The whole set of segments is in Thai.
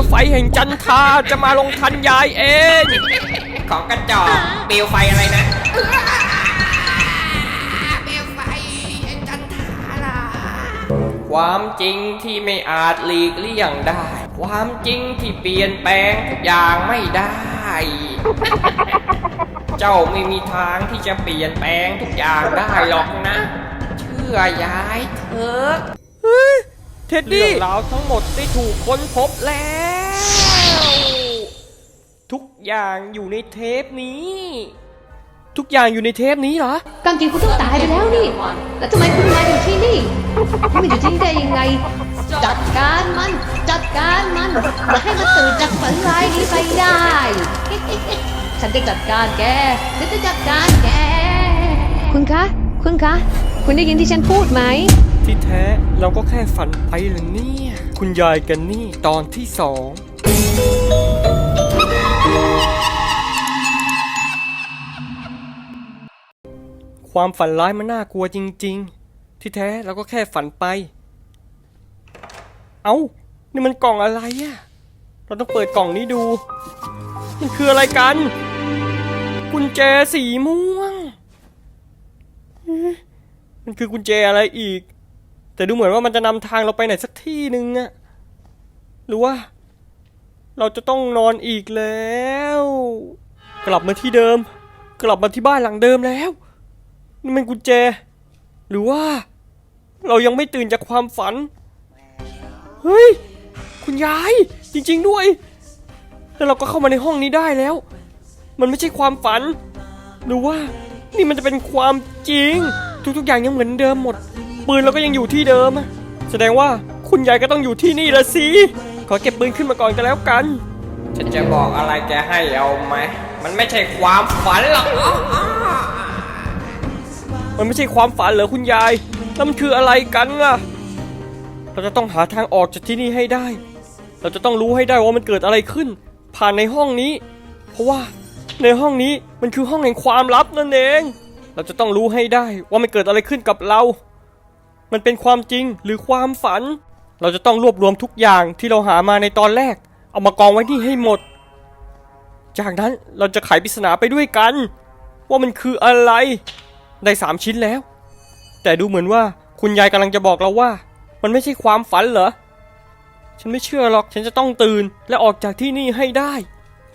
วไฟแห่งจันทราจะมาลงทันยายเอง ของกระจอกเปลวไฟอะไรนะเปลวไฟจันทาราความจริงที่ไม่อาจหลีกเลี่ยงได้ ความจริงที่เปลี่ยนแปลงทุกอย่างไม่ได้ เจ้าไม่มีทางที่จะเปลี่ยนแปลงทุกอย่างได้หรอกนะ เชื่อยายเถอะ เท็ดดี้เรื่องราวทั้งหมดได้ถูกค้นพบแล้ว ทุกอย่างอยู่ในเทปนี้ ทุกอย่างอยู่ในเทปนี้เหรอความจริงคุณต้องตายไปแล้วนี่ แล้วทำไมคุณมาอยู่ที่นี่คุณมาอยู่ที่นี่ได้ยังไง จัดการมัน จัดการมันอย่าให้มันตื่นจากฝันร้ายนี้ไปได้ ฉันจะจัดการแก ฉันจะจัดการแก คุณคะ คุณคะ คุณได้ยินที่ฉันพูดไหม ที่แท้เราก็แค่ฝันไปเหรอเนี่ย คุณยายกันนี่ตอนที่สองความฝันร้ายมันน่ากลัวจริง ๆ ที่แท้เราก็แค่ฝันไป เอา้า นี่มันกล่องอะไรอะเราต้องเปิดกล่องนี้ดู มันคืออะไรกัน กุญแจสีม่วง มันคือกุญแจอะไรอีก แต่ดูเหมือนว่ามันจะนำทางเราไปไหนสักที่หนึ่งอะหรือว่า เราจะต้องนอนอีกแล้ว กลับมาที่เดิม กลับมาที่บ้านหลังเดิมแล้วนี่มันกุญแจ หรือว่า เรายังไม่ตื่นจากความฝัน เฮ้ย คุณยาย จริง ๆด้วย แล้วเราก็เข้ามาในห้องนี้ได้แล้ว มันไม่ใช่ความฝัน หรือว่า นี่มันจะเป็นความจริง ทุกๆอย่างยังเหมือนเดิมหมด ปืนเราก็ยังอยู่ที่เดิมอะแสดงว่าคุณยายก็ต้องอยู่ที่นี่ละสิ ขอเก็บปืนขึ้นมาก่อนกันแล้วกัน ฉันจะบอกอะไรแกให้เอาไหม มันไม่ใช่ความฝันหรอก มันไม่ใช่ความฝันเหรอคุณยายแล้วมันคืออะไรกันล่ะ เราจะต้องหาทางออกจากที่นี่ให้ได้ เราจะต้องรู้ให้ได้ว่ามันเกิดอะไรขึ้น ผ่านในห้องนี้ เพราะว่าในห้องนี้มันคือห้องแห่งความลับนั่นเอง เราจะต้องรู้ให้ได้ว่ามันเกิดอะไรขึ้นกับเรา มันเป็นความจริงหรือความฝัน เราจะต้องรวบรวมทุกอย่างที่เราหามาในตอนแรก เอามากองไว้นี่ให้หมด จากนั้นเราจะไขปริศนาไปด้วยกัน ว่ามันคืออะไร ได้สามชิ้นแล้ว แต่ดูเหมือนว่าคุณยายกำลังจะบอกเราว่า มันไม่ใช่ความฝันเหรอ ฉันไม่เชื่อหรอก ฉันจะต้องตื่น และออกจากที่นี่ให้ได้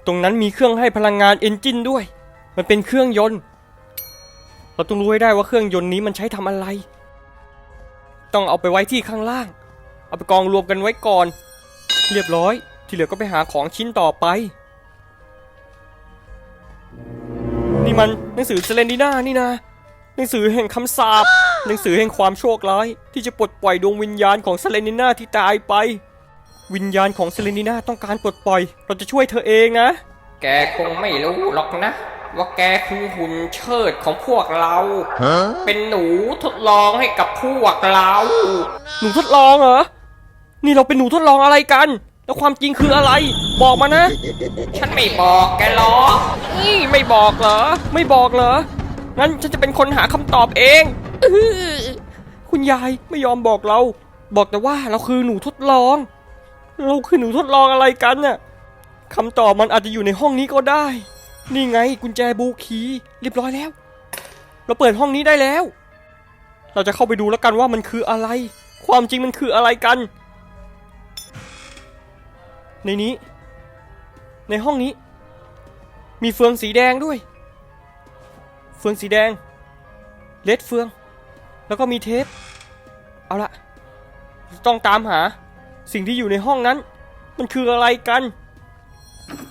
ตรงนั้นมีเครื่องให้พลังงานเอนจินด้วย มันเป็นเครื่องยนต์ เราต้องรู้ให้ได้ว่าเครื่องยนต์นี้มันใช้ทำอะไร ต้องเอาไปไว้ที่ข้างล่าง เอาไปกองรวมกันไว้ก่อน เรียบร้อย ที่เหลือก็ไปหาของชิ้นต่อไป นี่มันหนังสือเซเลนดีนานี่นะ หนังสือแห่งคำสาป หนังสือแห่งความโชคร้าย ที่จะปลดปล่อยดวงวิญญาณของเซเลนิน่าที่ตายไป วิญญาณของเซเลนิน่าต้องการปลดปล่อย เราจะช่วยเธอเองนะ แกคงไม่รู้หรอกนะ ว่าแกคือหุ่นเชิดของพวกเรา เป็นหนูทดลองให้กับพวกเรา หนูทดลองเหรอ นี่เราเป็นหนูทดลองอะไรกัน แล้วความจริงคืออะไร บอกมานะ ฉันไม่บอกแกหรอกนี่ไม่บอกเหรอ ไม่บอกเหรอ งั้นฉันจะเป็นคนหาคำตอบเองอื้อคุณยายไม่ยอมบอกเรา บอกแต่ว่าเราคือหนูทดลอง เราคือหนูทดลองอะไรกันน่ะคำตอบมันอาจจะอยู่ในห้องนี้ก็ได้ นี่ไงกุญแจบูคีเรียบร้อยแล้ว เราเปิดห้องนี้ได้แล้ว เราจะเข้าไปดูแล้วกันว่ามันคืออะไร ความจริงมันคืออะไรกัน ในนี้ ในห้องนี้ มีเฟืองสีแดงด้วย เฟืองสีแดงเลดเฟือง แล้วก็มีเทป เอาละต้องตามหา สิ่งที่อยู่ในห้องนั้น มันคืออะไรกัน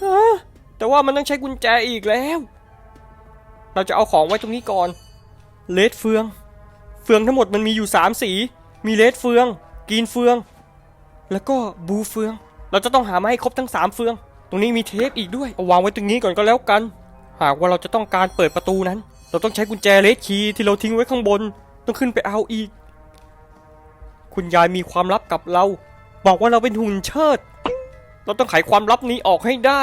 ฮะ แต่ว่ามันต้องใช้กุญแจอีกแล้ว เราจะเอาของไว้ตรงนี้ก่อน เลดเฟือง เฟืองทั้งหมดมันมีอยู่สามสี มีเลดเฟืองกรีนเฟือง แล้วก็บูเฟือง เราจะต้องหามาให้ครบทั้งสามเฟือง ตรงนี้มีเทปอีกด้วย เอาวางไว้ตรงนี้ก่อนก็แล้วกัน หากว่าเราจะต้องการเปิดประตูนั้น เราต้องใช้กุญแจเลสคีย์ที่เราทิ้งไว้ข้างบน ต้องขึ้นไปเอาอีก คุณยายมีความลับกับเรา บอกว่าเราเป็นหุ่นเชิด เราต้องไขความลับนี้ออกให้ได้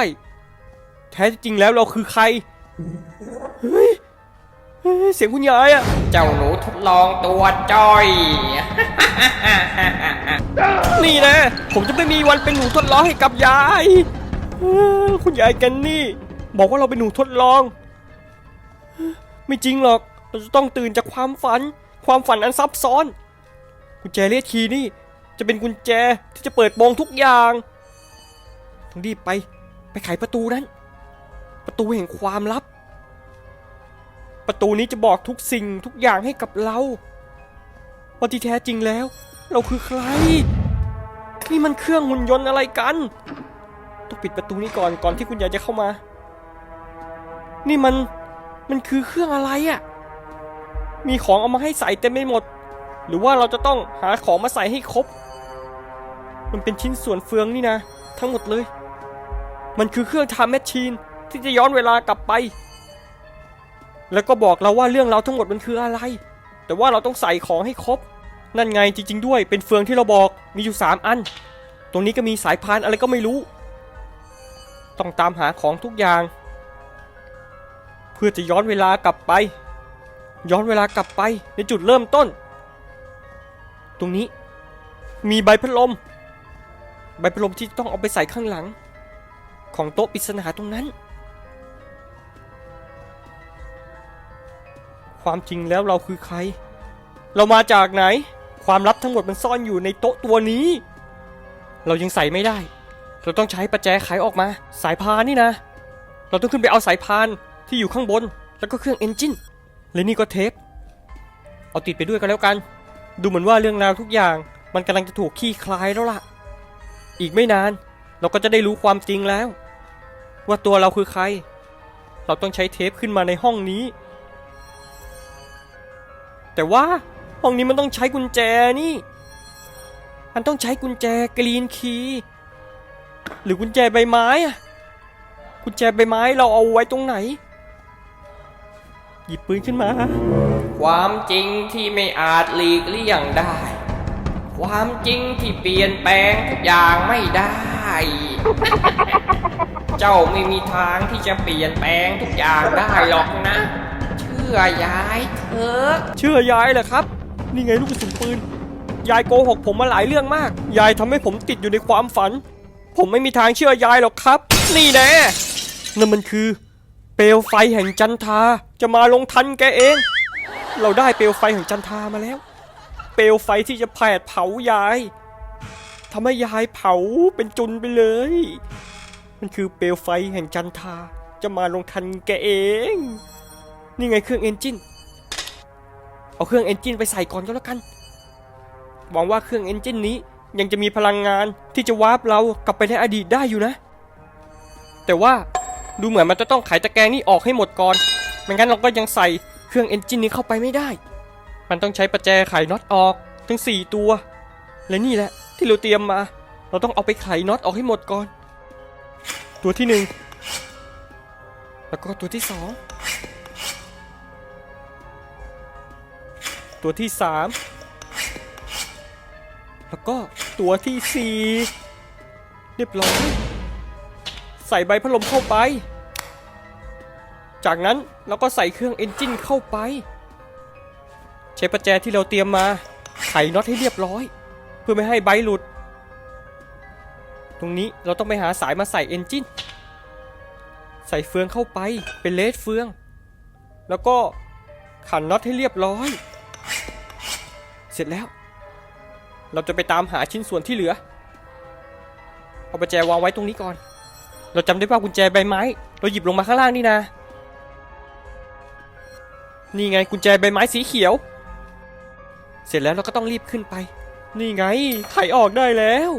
แท้จริงแล้วเราคือใคร เฮ้ยเฮ้เฮ้ยเสียงคุณยายอะเจ้าหนูทดลองตัวจ้อย นี่นะ ผมจะไม่มีวันเป็นหนูทดลองให้กับยายเออคุณยายแกนนี่ บอกว่าเราเป็นหนูทดลอง ไม่จริงหรอก เราจะต้องตื่นจากความฝัน ความฝันอันซับซ้อน กุญแจเลขคีย์นี่ จะเป็นกุญแจที่จะเปิดโปงทุกอย่างต้องรีบไป ไปไขประตูนั้น ประตูแห่งความลับ ประตูนี้จะบอกทุกสิ่งทุกอย่างให้กับเราว่าที่แท้จริงแล้ว เราคือใคร นี่มันเครื่องหุ่นยนต์อะไรกัน ต้องปิดประตูนี้ก่อนก่อนที่คุณยายจะเข้ามา นี่มันมันคือเครื่องอะไรอะ่ะ มีของเอามาให้ใส่เต็มไปหมด หรือว่าเราจะต้องหาของมาใส่ให้ครบ มันเป็นชิ้นส่วนเฟืองนี่นะ ทั้งหมดเลย มันคือเครื่องทำแมชชีน ที่จะย้อนเวลากลับไป แล้วก็บอกเราว่าเรื่องเราวทั้งหมดมันคืออะไร แต่ว่าเราต้องใส่ของให้ครบ นั่นไงจริง ๆ ด้วย เป็นเฟืองที่เราบอกมีอยู่ 3 อัน ตรงนี้ก็มีสายพานอะไรก็ไม่รู้ ต้องตามหาของทุกอย่าง เพื่อจะย้อนเวลากลับไป ย้อนเวลากลับไปในจุดเริ่มต้น ตรงนี้มีใบพัดลม ใบพัดลมที่ต้องเอาไปใส่ข้างหลัง ของโต๊ะปริศนาตรงนั้น ความจริงแล้วเราคือใคร เรามาจากไหน ความลับทั้งหมดมันซ่อนอยู่ในโต๊ะตัวนี้ เรายังใส่ไม่ได้ เราต้องใช้ประแจไขออกมา สายพานนี่นะ เราต้องขึ้นไปเอาสายพานที่อยู่ข้างบน แล้วก็เครื่องเอนจินและนี่ก็เทป เอาติดไปด้วยกันแล้วกัน ดูเหมือนว่าเรื่องราวทุกอย่าง มันกำลังจะถูกขี้คลายแล้วล่ะ อีกไม่นาน เราก็จะได้รู้ความจริงแล้ว ว่าตัวเราคือใคร เราต้องใช้เทปขึ้นมาในห้องนี้ แต่ว่าห้องนี้มันต้องใช้กุญแจนี่ มันต้องใช้กุญแจกรีนคีย์หรือกุญแจใบไม้อะกุญแจใบไม้เราเอาไว้ตรงไหน หยิบปืนขึ้นมา ความจริงที่ไม่อาจหลีกเลี่ยงได้ ความจริงที่เปลี่ยนแปลงทุกอย่างไม่ได้ เจ้าไม่มีทางที่จะเปลี่ยนแปลงทุกอย่างได้หรอกนะ ชื่อยายเถอะเชื่อยายเหรอครับ นี่ไงลูกกระสุนปืน ยายโกหกผมมาหลายเรื่องมาก ยายทำให้ผมติดอยู่ในความฝัน ผมไม่มีทางเชื่อยายหรอกครับ นี่แน่นั่นมันคือ เปลวไฟแห่งจันทาจะมาลงทันแกเอง เราได้เปลวไฟแห่งจันทามาแล้ว เปลวไฟที่จะแผดเผายายทำให้ยายเผาเป็นจุนไปเลย มันคือเปลวไฟแห่งจันทาจะมาลงทันแกเอง นี่ไงเครื่องเอนจินเอาเครื่องเอนจินไปใส่ก่อนก็แล้วกัน หวังว่าเครื่องเอนจินนี้ยังจะมีพลังงานที่จะวาร์ปเรากลับไปในอดีตได้อยู่นะ แต่ว่าดูเหมือนมันจะต้องไขตะแกรงนี่ออกให้หมดก่อน ไม่งั้นเราก็ยังใส่เครื่องเอนจินนี้เข้าไปไม่ได้ มันต้องใช้ประแจไขน็อตออกทั้ง 4 ตัว และนี่แหละที่เราเตรียมมา เราต้องเอาไปไขน็อตออกให้หมดก่อน ตัวที่ 1 แล้วก็ตัวที่ 2 ตัวที่สามแล้วก็ตัวที่สี่เรียบร้อย ใส่ใบพัดลมเข้าไป จากนั้นเราก็ใส่เครื่องเอนจินเข้าไป ใช้ประแจที่เราเตรียมมาไขน็อตให้เรียบร้อย เพื่อไม่ให้ใบหลุด ตรงนี้เราต้องไปหาสายมาใส่เอนจินใส่เฟืองเข้าไปเป็นเลสเฟือง แล้วก็ขันน็อตให้เรียบร้อย ร็จแล้ว เราจะไปตามหาชิ้นส่วนที่เหลือ เอาประแจวางไว้ตรงนี้ก่อน เราจำได้ว่ากุญแจใบไม้ เราหยิบลงมาข้างล่างนี่นะ นี่ไงกุญแจใบไม้สีเขียว เสร็จแล้วเราก็ต้องรีบขึ้นไป นี่ไงไขออกได้แล้ว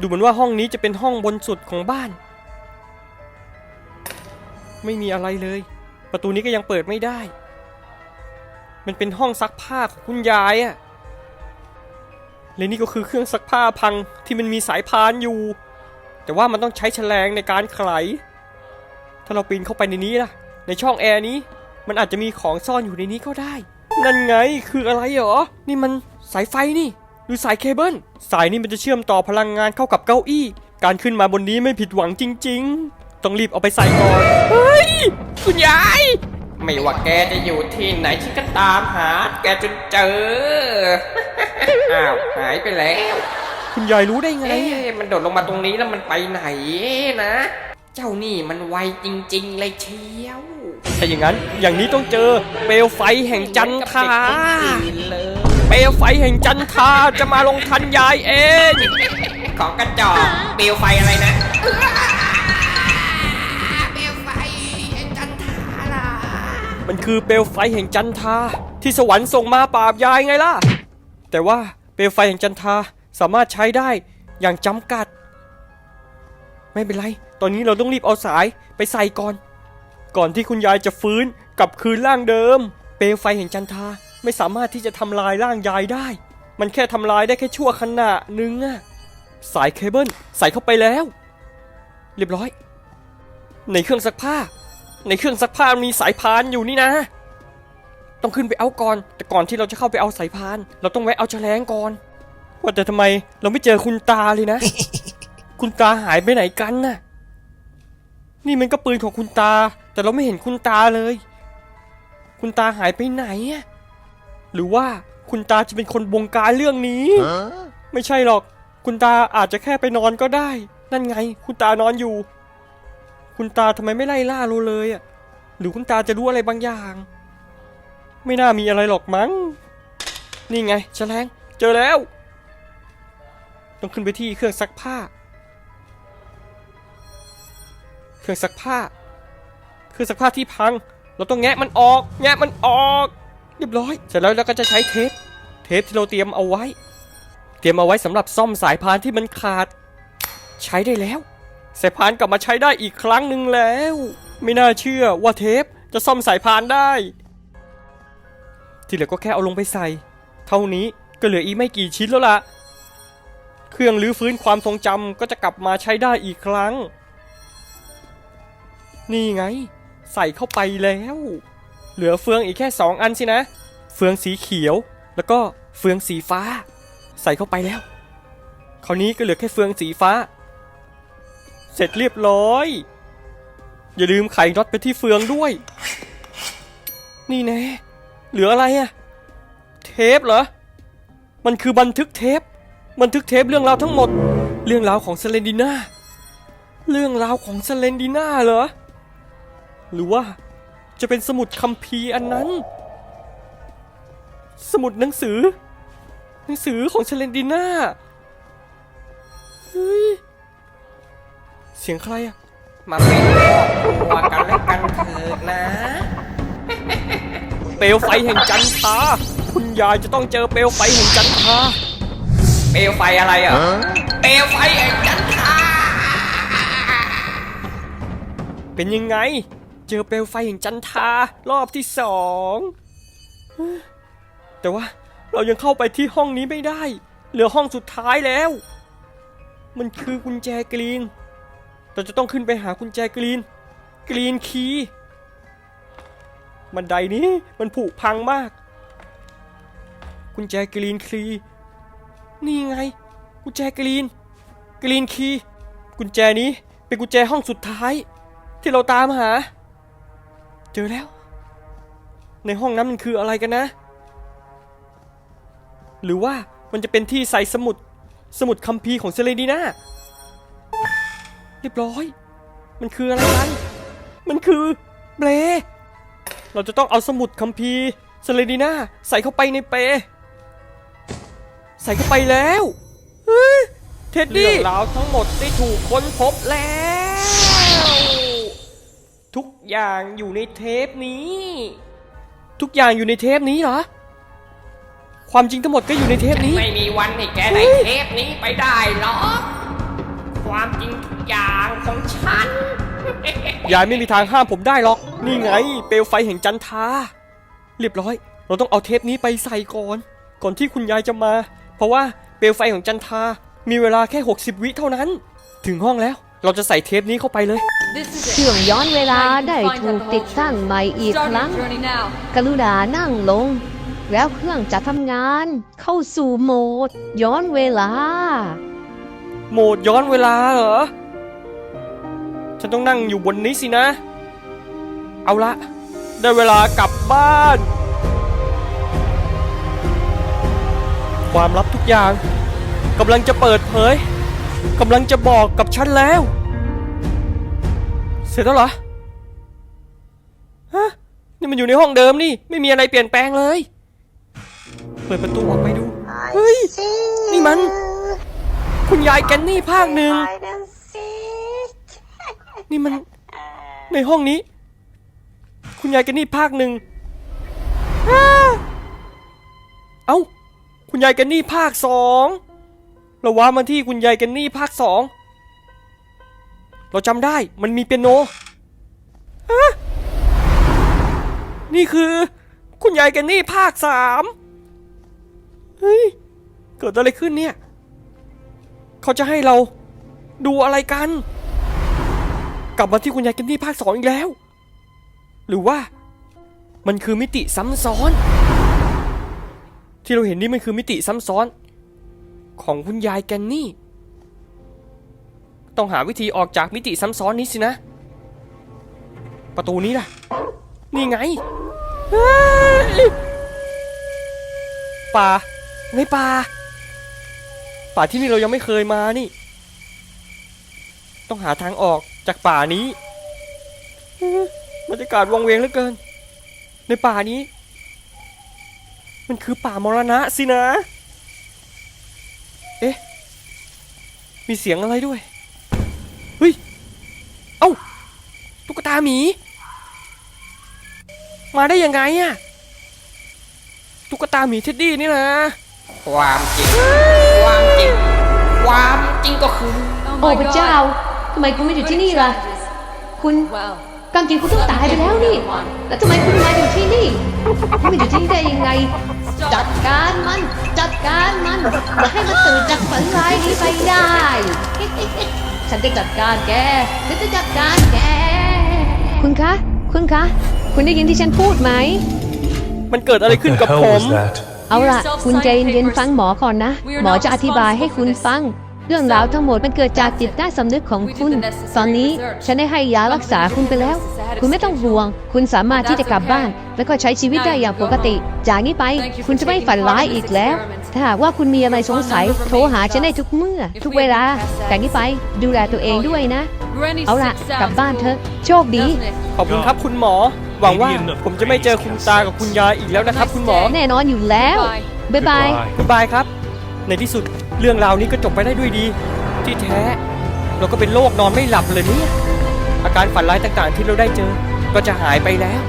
ดูเหมือนว่าห้องนี้จะเป็นห้องบนสุดของบ้าน ไม่มีอะไรเลย ประตูนี้ก็ยังเปิดไม่ได้ มันเป็นห้องซักผ้าของคุณยายอะและนี่ก็คือเครื่องซักผ้าพังที่มันมีสายพานอยู่ แต่ว่ามันต้องใช้แฉลงในการไข ถ้าเราปีนเข้าไปในนี้ล่ะ ในช่องแอร์นี้ มันอาจจะมีของซ่อนอยู่ในนี้ก็ได้ นั่นไงคืออะไรเหรอ นี่มันสายไฟนี่หรือสายเคเบิล สายนี้มันจะเชื่อมต่อพลังงานเข้ากับเก้าอี้ การขึ้นมาบนนี้ไม่ผิดหวังจริง ๆ ต้องรีบเอาไปใส่ก่อน เฮ้ย คุณยาย ไม่ว่าแกจะอยู่ที่ไหนฉันก็ตามหา แกจนเจอ อ้าวหายไปแล้ว คุณยายรู้ได้ไง เอ๊ะมันโดดลงมาตรงนี้แล้วมันไปไหนนะ เจ้านี่มันไวจริง ๆ เลยเชียว ถ้าอย่างนั้นอย่างนี้ต้องเจอเปลวไฟแห่งจันทราอื่นเลยเปลวไฟแห่งจันทราจะมาลงทันยายเอง ของกระจอกเปลวไฟอะไรนะ มันคือเปลวไฟแห่งจันทาที่สวรรค์ส่งมาปราบยายไงล่ะ แต่ว่าเปลวไฟแห่งจันทาสามารถใช้ได้อย่างจำกัด ไม่เป็นไร ตอนนี้เราต้องรีบเอาสายไปใส่ก่อน ก่อนที่คุณยายจะฟื้นกลับคืนร่างเดิม เปลวไฟแห่งจันทาไม่สามารถที่จะทำลายร่างยายได้ มันแค่ทำลายได้แค่ชั่วขณะหนึ่งอะสายเคเบิลใส่เข้าไปแล้ว เรียบร้อย ในเครื่องซักผ้า ในเครื่องซักผ้ามีสายพานอยู่นี่นะ ต้องขึ้นไปเอาก่อน แต่ก่อนที่เราจะเข้าไปเอาสายพาน เราต้องแวะเอาแฉลงก่อน ว่าแต่ทำไมเราไม่เจอคุณตาเลยนะ คุณตาหายไปไหนกันน่ะ นี่มันก็ปืนของคุณตา แต่เราไม่เห็นคุณตาเลย คุณตาหายไปไหนอะหรือว่าคุณตาจะเป็นคนบงการเรื่องนี้ ไม่ใช่หรอก คุณตาอาจจะแค่ไปนอนก็ได้ นั่นไง คุณตานอนอยู่ คุณตาทำไมไม่ไล่ล่าเราเลยอะ หรือคุณตาจะรู้อะไรบางอย่าง ไม่น่ามีอะไรหรอกมั้ง นี่ไงแฉลงเจอแล้ว ต้องขึ้นไปที่เครื่องซักผ้า เครื่องซักผ้า เครื่องซักผ้าที่พัง เราต้องแงะมันออก แงะมันออก เรียบร้อย เสร็จแล้วเราก็จะใช้เทป เทปที่เราเตรียมเอาไว้ เตรียมเอาไว้สำหรับซ่อมสายพานที่มันขาด ใช้ได้แล้ว สายพานกลับมาใช้ได้อีกครั้งหนึ่งแล้ว ไม่น่าเชื่อว่าเทปจะซ่อมสายพานได้ ที่เหลือก็แค่เอาลงไปใส่ เท่านี้ก็เหลืออีกไม่กี่ชิ้นแล้วล่ะ เครื่องรื้อฟื้นความทรงจำก็จะกลับมาใช้ได้อีกครั้ง นี่ไง ใส่เข้าไปแล้ว เหลือเฟืองอีกแค่สองอันสินะ เฟืองสีเขียว แล้วก็เฟืองสีฟ้า ใส่เข้าไปแล้ว คราวนี้ก็เหลือแค่เฟืองสีฟ้า เสร็จเรียบร้อย อย่าลืมไขน็อตไปที่เฟืองด้วย นี่แน่เหลืออะไรอะเทปเหรอ มันคือบันทึกเทป บันทึกเทปเรื่องราวทั้งหมด เรื่องราวของเซเลนดิน่าเรื่องราวของเซเลนดิน่าเหรอ หรือว่าจะเป็นสมุดคัมภีร์อันนั้น สมุดหนังสือ หนังสือของเซเลนดิน่าเฮ้ย เสียงใครอะมาเป็นครอบครัวกันแล้วกันเถิดนะ เปลวไฟแห่งจันทราคุณยายจะต้องเจอเปลวไฟแห่งจันทราเปลวไฟอะไรอะ เปลวไฟแห่งจันทราเป็นยังไง เจอเปลวไฟแห่งจันทรารอบที่สองแต่ว่าเรายังเข้าไปที่ห้องนี้ไม่ได้ เหลือห้องสุดท้ายแล้ว มันคือกุญแจกรีน เราจะต้องขึ้นไปหากุญแจกรีน กรีนคีย์บันไดนี้มันผุพังมาก กุญแจกรีนคีย์นี่ไง กุญแจกรีน กรีนคีย์กุญแจนี้เป็นกุญแจห้องสุดท้าย ที่เราตามหา เจอแล้ว ในห้องนั้นมันคืออะไรกันนะ หรือว่ามันจะเป็นที่ใส่สมุดสมุดคัมภีร์ของเซเลนีนา เรียบร้อย มันคืออะไรกัน มันคือเปลเราจะต้องเอาสมุดคัมภีร์เซเลนีนาใส่เข้าไปในเปลใส่เข้าไปแล้วเฮ้ยเท็ดดี้เรื่องราวทั้งหมดได้ถูกค้นพบแล้ว ทุกอย่างอยู่ในเทปนี้ ทุกอย่างอยู่ในเทปนี้เหรอ ความจริงทั้งหมดก็อยู่ในเทปนี้ ไม่มีวันให้แกได้เทปนี้ไปได้หรอกความจริงทุก อย่างของฉัน ยายไม่มีทางห้ามผมได้หรอก นี่ไง เปลวไฟแห่งจันทราเรียบร้อย เราต้องเอาเทปนี้ไปใส่ก่อน ก่อนที่คุณยายจะมา เพราะว่าเปลวไฟของจันทรามีเวลาแค่ 60 วิเท่านั้น ถึงห้องแล้ว เราจะใส่เทปนี้เข้าไปเลยเครื่องย้อนเวลาได้ถูกติดตั้งใหม่อีกครั้ง กรุณานั่งลง แล้วเครื่องจะทำงาน เข้าสู่โหมด ย้อนเวลา โหมดย้อนเวลาเหรอ ฉันต้องนั่งอยู่บนนี้สินะ เอาละ ได้เวลากลับบ้าน ความลับทุกอย่างกำลังจะเปิดเผยกำลังจะบอกกับฉันแล้ว เสร็จแล้วเหรอ ฮะ นี่มันอยู่ในห้องเดิมนี่ ไม่มีอะไรเปลี่ยนแปลงเลย เปิดประตูออกไปดู เฮ้ย นี่มัน คุณยายแกนนี่ภาคหนึ่ง นี่มันในห้องนี้ คุณยายแกนนี่ภาคหนึ่งอ้าเอ้า คุณยายแกนนี่ภาคสองเราว้ามาที่คุณยายแกนนี่ภาคสองเราจำได้มันมีเปียโนฮะนี่คือ คุณยายแกนนี่ภาคสามเฮ้ย เกิดอะไรขึ้นเนี่ย เขาจะให้เราดูอะไรกัน กลับมาที่คุณยายแกนนี่ภาคสองอีกแล้ว หรือว่ามันคือมิติซ้ำซ้อน ที่เราเห็นนี่มันคือมิติซ้ำซ้อน ของคุณยายแกนนี่ ต้องหาวิธีออกจากมิติซ้ำซ้อนนี้สินะ ประตูนี้ล่ะ นี่ไงป่าในป่าป่าที่นี่เรายังไม่เคยมานี่ ต้องหาทางออก จากป่านี้เฮ้ยบรรยากาศวังเวงเหลือเกิน ในป่านี้ มันคือป่ามรณะสินะ เอ๊ะ มีเสียงอะไรด้วย เฮ้ย เอ้า ตุ๊กตาหมี มาได้ยังไงอะตุ๊กตาหมีเท็ดดี้นี่นะ ความจริง ความจริง ความจริงก็คือ โอ้พระเจ้า ทำไมคุณไม่อยู่ที่นี่ล่ะ คุณความจริงคุณต้องตายไปแล้วนี่ แล้วทำไมคุณมาอยู่ที่นี่คุณมาอยู่ที่นี่ได้ยังไง จัดการมัน จัดการมันอย่าให้มันตื่นจากฝันร้ายนี้ไปได้ ฉันจะจัดการแก ฉันจะจัดการแก คุณคะ คุณคะ คุณได้ยินที่ฉันพูดไหม มันเกิดอะไร What ขึ้น the กับ hell ผม was that? เอาล่ะ คุณใจเย็นๆฟังหมอก่อนนะ หมอจะอธิบายให้คุณฟัง เรื่องราวทั้งหมดมันเกิดจากจิตใต้สำนึกของคุณ ตอนนี้ฉันได้ให้ยารักษาคุณไปแล้ว คุณไม่ต้องห่วง คุณสามารถที่จะกลับบ้าน แล้วก็ใช้ชีวิตได้อย่างปกติ จากนี้ไปคุณจะไม่ฝันร้ายอีกแล้ว ถ้าหากว่าคุณมีอะไรสงสัย โทรหาฉันได้ทุกเมื่อ ทุกเวลาจากนี้ไปดูแลตัวเองด้วยนะ เอาล่ะ กลับบ้านเถอะ โชคดี ขอบคุณครับคุณหมอ หวังว่าผมจะไม่เจอคุณตากับคุณยายอีกแล้วนะครับ คุณหมอ แน่นอนอยู่แล้วบ๊ายบาย Goodbye. บ๊ายบายครับ ในที่สุด เรื่องราวนี้ก็จบไปได้ด้วยดี ที่แท้ เราก็เป็นโรคนอนไม่หลับเลยเนี่ยอาการฝันร้ายต่างๆที่เราได้เจอ ก็จะหายไปแล้ว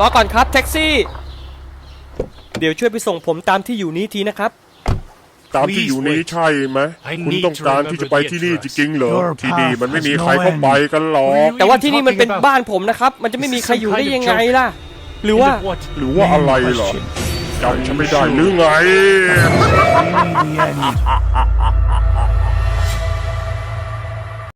รอก่อนครับแท็กซี่ เดี๋ยวช่วยไปส่งผมตามที่อยู่นี้ทีนะครับ ตามที่อยู่นี้ใช่ไหม I คุณ need ต้อง to การ remember ที่จะไป the ที่นี่ address. จริงๆเหรอ Your ที่นี่ path มันไม่มี has ใคร no เข้า end. ไปกันหรอก แต่ว่าที่นี่มันเป็น talking about? บ้านผมนะครับ มันจะไม่มีใครอยู่ได้ยังไงล่ะ หรือว่า And of what หรือว่าอะไร main เหรอ question? จำฉันไม่ได้หรือไง In the end,